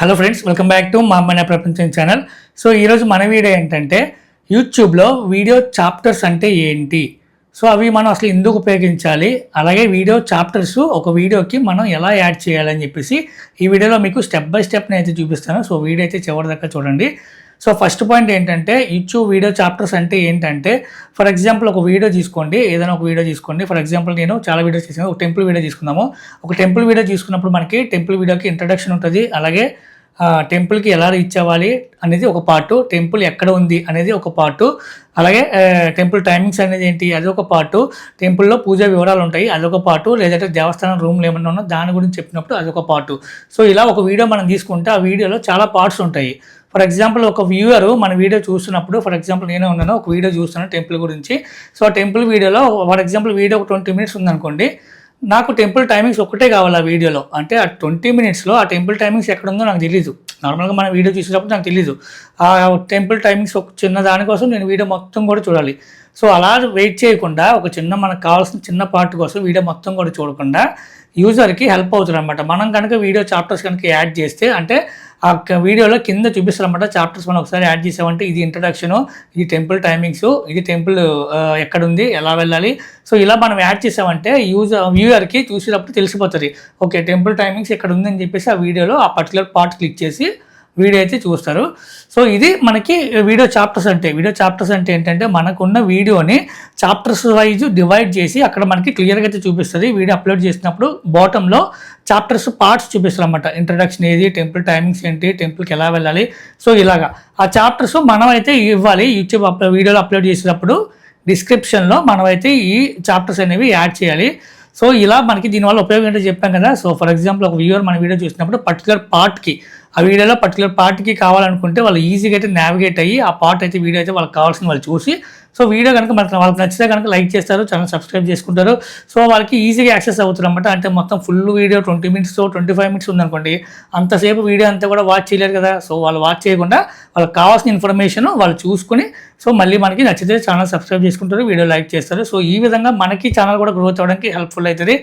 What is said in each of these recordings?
Hello friends welcome back to మా అమ్మాయి ప్రపంచం ఛానల్ సో ఈరోజు మన వీడియో ఏంటంటే యూట్యూబ్లో వీడియో చాప్టర్స్ అంటే ఏంటి? సో అవి మనం అసలు ఎందుకు ఉపయోగించాలి? అలాగే వీడియో చాప్టర్స్ ఒక వీడియోకి మనం ఎలా యాడ్ చేయాలని చెప్పేసి ఈ వీడియోలో మీకు స్టెప్ బై స్టెప్ నేను అయితే చూపిస్తాను. సో వీడియో అయితే చివరి దాకా చూడండి. సో ఫస్ట్ పాయింట్ ఏంటంటే యూట్యూబ్ వీడియో చాప్టర్స్ అంటే ఏంటంటే ఫర్ ఎగ్జాంపుల్ ఒక వీడియో తీసుకోండి ఏదైనా ఒక వీడియో తీసుకోండి. ఫర్ ఎగ్జాంపుల్ నేను చాలా వీడియోస్ చేసాను ఒక టెంపుల్ వీడియో తీసుకుందాము. ఒక టెంపుల్ వీడియో తీసుకున్నప్పుడు మనకి టెంపుల్ వీడియోకి ఇంట్రడక్షన్ ఉంటుంది. అలాగే టెంపుల్కి ఎలా రీచ్ అవ్వాలి అనేది ఒక పార్టు టెంపుల్ ఎక్కడ ఉంది అనేది ఒక పార్టు అలాగే టెంపుల్ టైమింగ్స్ అనేది ఏంటి అది ఒక పార్టు టెంపుల్లో పూజ వివరాలు ఉంటాయి అదొక పార్టు లేదంటే దేవస్థానం రూమ్లు ఏమన్నా ఉన్నా దాని గురించి చెప్పినప్పుడు అదొక పార్టు సో ఇలా ఒక వీడియో మనం తీసుకుంటే ఆ వీడియోలో చాలా పార్ట్స్ ఉంటాయి. ఫర్ ఎగ్జాంపుల్ ఒక వ్యూవర్ మన వీడియో చూస్తున్నప్పుడు ఫర్ ఎగ్జాంపుల్ నేనే ఉన్నాను ఒక వీడియో చూస్తున్నాను టెంపుల్ గురించి. సో ఆ టెంపుల్ వీడియోలో ఫర్ ఎగ్జాంపుల్ వీడియో ఒక ట్వంటీ మినిట్స్ ఉందనుకోండి నాకు టెంపుల్ టైమింగ్స్ ఒక్కటే కావాలి ఆ వీడియోలో. అంటే ఆ ట్వంటీ మినిట్స్లో ఆ టెంపుల్ టైమింగ్స్ ఎక్కడ ఉందో నాకు తెలీదు. నార్మల్గా మన వీడియో చూసేటప్పుడు నాకు తెలీదు. ఆ టెంపుల్ టైమింగ్స్ ఒక చిన్న దానికోసం నేను వీడియో మొత్తం కూడా చూడాలి. సో అలా వెయిట్ చేయకుండా ఒక చిన్న మనకు కావాల్సిన చిన్న పార్ట్ కోసం వీడియో మొత్తం కూడా చూడకుండా యూజర్కి హెల్ప్ అవుతుంది అనమాట మనం కనుక వీడియో చాప్టర్స్ కనుక యాడ్ చేస్తే అంటే ఆ వీడియోలో కింద చూపిస్తారనమాట చాప్టర్స్ మనం ఒకసారి యాడ్ చేసామంటే ఇది ఇంట్రడక్షను ఇది టెంపుల్ టైమింగ్స్ ఇది టెంపుల్ ఎక్కడుంది ఎలా వెళ్ళాలి. సో ఇలా మనం యాడ్ చేసామంటే యూజర్ వ్యూయర్కి చూసేటప్పుడు తెలిసిపోతుంది. ఓకే టెంపుల్ టైమింగ్స్ ఎక్కడ ఉందని చెప్పేసి ఆ వీడియోలో ఆ పర్టికులర్ పార్ట్ క్లిక్ చేసి వీడియో అయితే చూస్తారు. సో ఇది మనకి వీడియో చాప్టర్స్ అంటే వీడియో చాప్టర్స్ అంటే ఏంటంటే మనకున్న వీడియోని చాప్టర్స్ వైజ్ డివైడ్ చేసి అక్కడ మనకి క్లియర్గా అయితే చూపిస్తుంది. వీడియో అప్లోడ్ చేసినప్పుడు బాటంలో చాప్టర్స్ పార్ట్స్ చూపిస్తారు అనమాట ఇంట్రడక్షన్ ఏది టెంపుల్ టైమింగ్స్ ఏంటి టెంపుల్కి ఎలా వెళ్ళాలి. సో ఇలాగా. ఆ చాప్టర్స్ మనమైతే ఇవ్వాలి. యూట్యూబ్ అప్లో వీడియోలో అప్లోడ్ చేసేటప్పుడు డిస్క్రిప్షన్లో మనమైతే ఈ చాప్టర్స్ అనేవి యాడ్ చేయాలి. సో ఇలా మనకి దీనివల్ల ఉపయోగం ఏంటో చెప్పాం కదా. సో ఫర్ ఎగ్జాంపుల్ ఒక వ్యూవర్ మన వీడియో చూసినప్పుడు పర్టికులర్ పార్ట్కి ఆ వీడియోలో పర్టికులర్ పార్ట్కి కావాలనుకుంటే వాళ్ళు ఈజీగా అయితే నావిగేట్ అయ్యి ఆ పార్ట్ అయితే వీడియో అయితే వాళ్ళకి కావాల్సిన వాళ్ళు చూసి సో వీడియో కనుక మనకు వాళ్ళకి నచ్చితే కనుక లైక్ చేస్తారు ఛానల్ సబ్స్క్రైబ్ చేసుకుంటారు. సో వాళ్ళకి ఈజీగా యాక్సెస్ అవుతుంది అనమాట అంటే మొత్తం full video twenty minutes twenty five minutes ఉందనుకోండి. అంతసేపు వీడియో అంతా కూడా వాచ్ చేయలేరు కదా. సో వాళ్ళు వాచ్ చేయకుండా వాళ్ళకి కావాల్సిన ఇన్ఫర్మేషన్ వాళ్ళు చూసుకుని సో మళ్ళీ మనకి నచ్చితే ఛానల్ సబ్స్క్రైబ్ చేసుకుంటారు వీడియో లైక్ చేస్తారు. సో ఈ విధంగా మనకి ఛానల్ కూడా గ్రోత్ అవ్వడానికి హెల్ప్ఫుల్ అవుతుంది.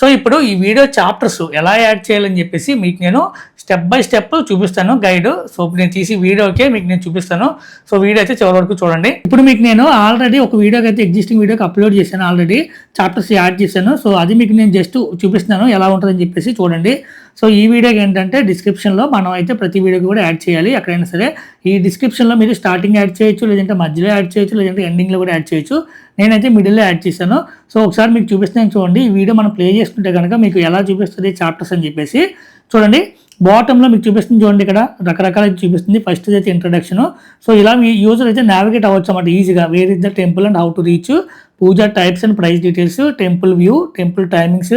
సో ఇప్పుడు ఈ వీడియో చాప్టర్స్ ఎలా యాడ్ చేయాలని చెప్పేసి మీకు నేను స్టెప్ బై స్టెప్ చూపిస్తాను గైడ్ సో నేను తీసి వీడియోకే మీకు నేను చూపిస్తాను. సో వీడియో అయితే చివరి వరకు చూడండి. ఇప్పుడు మీకు నేను ఆల్రెడీ ఒక వీడియోకి అయితే ఎగ్జిస్టింగ్ వీడియోకి అప్లోడ్ చేశాను. ఆల్రెడీ చాప్టర్స్ యాడ్ చేశాను. సో అది మీకు నేను జస్ట్ చూపిస్తున్నాను ఎలా ఉంటుందని చెప్పేసి చూడండి. సో ఈ వీడియోకి ఏంటంటే డిస్క్రిప్షన్లో మనం అయితే ప్రతి వీడియోకి కూడా యాడ్ చేయాలి. ఎక్కడైనా సరే ఈ డిస్క్రిప్షన్లో మీరు స్టార్టింగ్ యాడ్ చేయొచ్చు లేదంటే మధ్యలో యాడ్ చేయొచ్చు లేదంటే ఎండింగ్లో కూడా యాడ్ చేయొచ్చు. నేనైతే మిడిల్లో యాడ్ చేశాను. సో ఒకసారి మీకు చూపిస్తాను చూడండి. ఈ వీడియో మనం ప్లే చేసుకుంటే కనుక మీకు ఎలా చూపిస్తుంది చాప్టర్స్ అని చెప్పేసి. చూడండి బాటంలో మీకు చూపిస్తుంది చూడండి ఇక్కడ రకరకాల చూపిస్తుంది. ఫస్ట్ అయితే ఇంట్రడక్షన్ సో ఇలా మీ యూజర్ అయితే నావిగేట్ అవ్వచ్చు అన్నమాట ఈజీగా where is the temple and how to reach puja types and price details temple view temple timings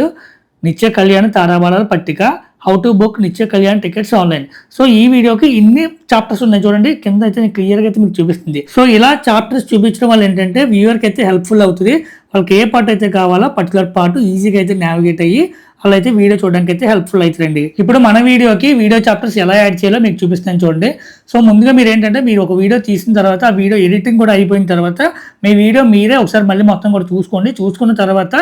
Nitya Kalyan తారాబాలాల పట్టిక హౌ టు బుక్ నిత్య కళ్యాణ్ టికెట్స్ ఆన్లైన్ సో ఈ వీడియోకి ఇన్ని చాప్టర్స్ ఉన్నాయి చూడండి. కింద అయితే నేను క్లియర్గా అయితే మీకు చూపిస్తుంది. సో ఇలా చాప్టర్స్ చూపించడం వల్ల ఏంటంటే వ్యూవర్కి అయితే హెల్ప్ఫుల్ అవుతుంది. వాళ్ళకి ఏ పార్ట్ అయితే కావాలో పర్టికులర్ పార్ట్ ఈజీగా అయితే నావిగేట్ అయ్యి అలా అయితే వీడియో చూడడానికి అయితే హెల్ప్ఫుల్ అవుతుందండి. ఇప్పుడు మన వీడియోకి వీడియో చాప్టర్స్ ఎలా యాడ్ చేయాలో మీకు చూపిస్తాను చూడండి. సో ముందుగా మీరు ఏంటంటే మీరు ఒక వీడియో తీసిన తర్వాత ఆ వీడియో ఎడిటింగ్ కూడా అయిపోయిన తర్వాత మీ వీడియో మీరే ఒకసారి మళ్ళీ మొత్తం కూడా చూసుకోండి. చూసుకున్న తర్వాత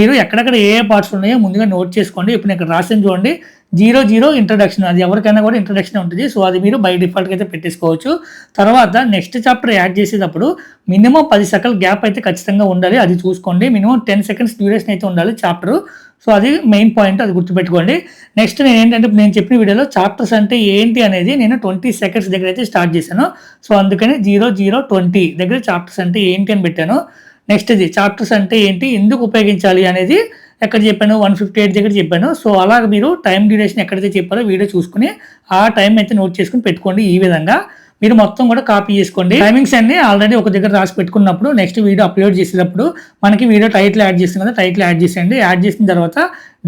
మీరు ఎక్కడెక్కడ ఏ ఏ పార్ట్స్ ఉన్నాయో ముందుగా నోట్ చేసుకోండి. ఇప్పుడు నేను ఇక్కడ రాసిన చూడండి. జీరో జీరో ఇంట్రడక్షన్ అది ఎవరికైనా కూడా ఇంట్రడక్షన్ ఉంటుంది. సో అది మీరు బై డిఫాల్ట్గా అయితే పెట్టేసుకోవచ్చు. తర్వాత నెక్స్ట్ చాప్టర్ యాడ్ చేసేటప్పుడు మినిమం పది సెకండ్ గ్యాప్ అయితే ఖచ్చితంగా ఉండాలి. అది చూసుకోండి. మినిమం టెన్ సెకండ్స్ డ్యూరేషన్ అయితే ఉండాలి చాప్టర్ సో అది మెయిన్ పాయింట్ అది గుర్తుపెట్టుకోండి. నెక్స్ట్ నేను ఏంటంటే నేను చెప్పిన వీడియోలో చాప్టర్స్ అంటే ఏంటి అనేది నేను ట్వంటీ సెకండ్స్ దగ్గర అయితే స్టార్ట్ చేశాను. సో అందుకని జీరో జీరో ట్వంటీ దగ్గర చాప్టర్స్ అంటే ఏంటి అని పెట్టాను. నెక్స్ట్ ఇది చాప్టర్స్ అంటే ఏంటి ఎందుకు ఉపయోగించాలి అనేది ఎక్కడ చెప్పాను? వన్ ఫిఫ్టీ ఎయిట్ దగ్గర చెప్పాను. సో అలాగ మీరు టైం డ్యూరేషన్ ఎక్కడైతే చెప్పారో వీడియో చూసుకుని ఆ టైం అయితే నోట్ చేసుకుని పెట్టుకోండి ఈ విధంగా. మీరు మొత్తం కూడా కాపీ చేసుకోండి. టైమింగ్స్ అన్ని ఆల్రెడీ ఒక దగ్గర రాసి పెట్టుకున్నప్పుడు నెక్స్ట్ వీడియో అప్లోడ్ చేసేటప్పుడు మనకి వీడియో టైటిల్ యాడ్ చేస్తుంది కదా టైటిల్ యాడ్ చేసేయండి. యాడ్ చేసిన తర్వాత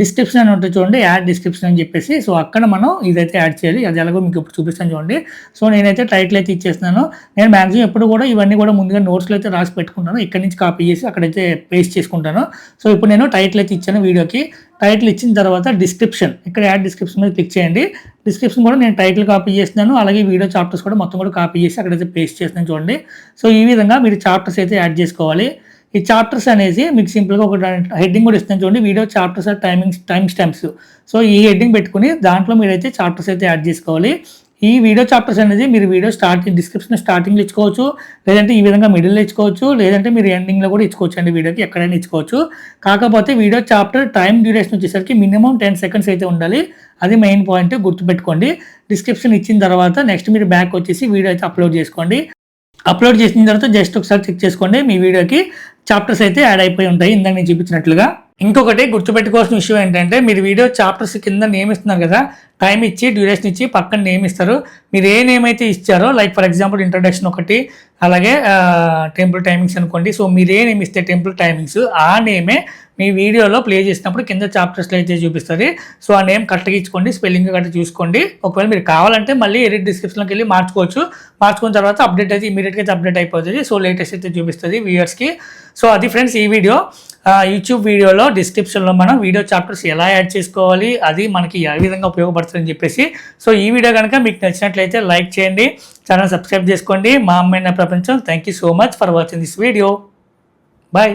డిస్క్రిప్షన్ అని ఉంటుంది చూడండి యాడ్ డిస్క్రిప్షన్ అని చెప్పేసి. సో అక్కడ మనం ఇదైతే యాడ్ చేయాలి. అది ఎలాగో మీకు ఇప్పుడు చూపిస్తాను చూడండి. సో నేనైతే టైటిల్ అయితే ఇచ్చేస్తున్నాను. నేను మ్యాక్సిమం ఎప్పుడు కూడా ఇవన్నీ కూడా ముందుగా నోట్స్లో అయితే రాసి పెట్టుకుంటాను. ఇక్కడ నుంచి కాపీ చేసి అక్కడైతే పేస్ట్ చేసుకుంటాను. సో ఇప్పుడు నేను టైటిల్ అయితే ఇచ్చాను వీడియోకి. టైటిల్ ఇచ్చిన తర్వాత డిస్క్రిప్షన్ ఇక్కడ యాడ్ డిస్క్రిప్షన్ మీద క్లిక్ చేయండి. డిస్క్రిప్షన్ కూడా నేను టైటిల్ కాపీ చేస్తున్నాను. అలాగే వీడియో చాప్టర్స్ కూడా మొత్తం కూడా కాపీ చేసి అక్కడైతే పేస్ట్ చేస్తున్నాను చూడండి. సో ఈ విధంగా మీరు చాప్టర్స్ అయితే యాడ్ చేసుకోవాలి. ఈ చాప్టర్స్ అనేది మీకు సింపుల్గా ఒక హెడ్డింగ్ కూడా ఇస్తాను చూడండి. Video chapters or timings time stamps. So ఈ హెడ్డింగ్ పెట్టుకుని దాంట్లో మీరైతే చాప్టర్స్ అయితే యాడ్ చేసుకోవాలి. ఈ వీడియో చాప్టర్స్ అనేది మీరు వీడియో స్టార్టింగ్ డిస్క్రిప్షన్ స్టార్టింగ్లో ఇచ్చుకోవచ్చు. లేదంటే ఈ విధంగా మిడిల్లో ఇచ్చుకోవచ్చు. లేదంటే మీరు ఎండింగ్లో కూడా ఇచ్చుకోవచ్చు అండి వీడియోకి ఎక్కడైనా ఇచ్చుకోవచ్చు. కాకపోతే వీడియో చాప్టర్ టైం డ్యూరేషన్ వచ్చేసరికి మినిమం టెన్ సెకండ్స్ అయితే ఉండాలి. అది మెయిన్ పాయింట్ గుర్తుపెట్టుకోండి. డిస్క్రిప్షన్ ఇచ్చిన తర్వాత నెక్స్ట్ మీరు బ్యాక్ వచ్చేసి వీడియో అయితే అప్లోడ్ చేసుకోండి. అప్లోడ్ చేసిన తర్వాత జస్ట్ ఒకసారి చెక్ చేసుకోండి మీ వీడియోకి. చాప్టర్స్ అయితే యాడ్ అయిపోయి ఉంటాయి. ఇందాక నేను చూపించినట్లుగా. ఇంకొకటి గుర్తుపెట్టుకోవాల్సిన విషయం ఏంటంటే మీరు వీడియో చాప్టర్స్ కింద నేమ్ ఇస్తున్నారు కదా టైం ఇచ్చి డ్యూరేషన్ ఇచ్చి పక్కన నేమ్ ఇస్తారు. మీరు ఏ నేమ్ అయితే ఇచ్చారో లైక్ ఫర్ ఎగ్జాంపుల్ ఇంట్రొడక్షన్ ఒకటి అలాగే టెంపుల్ టైమింగ్స్ అనుకోండి. సో మీరు ఏ నేమ్ ఇస్తే టెంపుల్ టైమింగ్స్ ఆ నేమే మీ వీడియోలో ప్లే చేసినప్పుడు కింద చాప్టర్స్లో అయితే చూపిస్తుంది సో ఆ నేమ్ కరెక్ట్గా ఇచ్చుకోండి స్పెల్లింగ్ కరెక్ట్ చూసుకోండి. ఒకవేళ మీరు కావాలంటే మళ్ళీ ఎడిట్ డిస్క్రిప్షన్లోకి వెళ్ళి మార్చుకోవచ్చు. మార్చుకున్న తర్వాత అప్డేట్ అయితే ఇమీడియట్గా అయితే అప్డేట్ అయిపోతుంది. సో లేటెస్ట్ అయితే చూపిస్తుంది వ్యూయర్స్కి సో అది ఫ్రెండ్స్ ఈ వీడియో యూట్యూబ్ వీడియోలో డిస్క్రిప్షన్లో మనం వీడియో చాప్టర్స్ ఎలా యాడ్ చేసుకోవాలి అది మనకి ఏ విధంగా ఉపయోగపడుతుందని చెప్పేసి. సో ఈ వీడియో కనుక మీకు నచ్చినట్లయితే లైక్ చేయండి ఛానల్ సబ్స్క్రైబ్ చేసుకోండి. మా అమ్మైన ప్రపంచం thank you so much for watching this video bye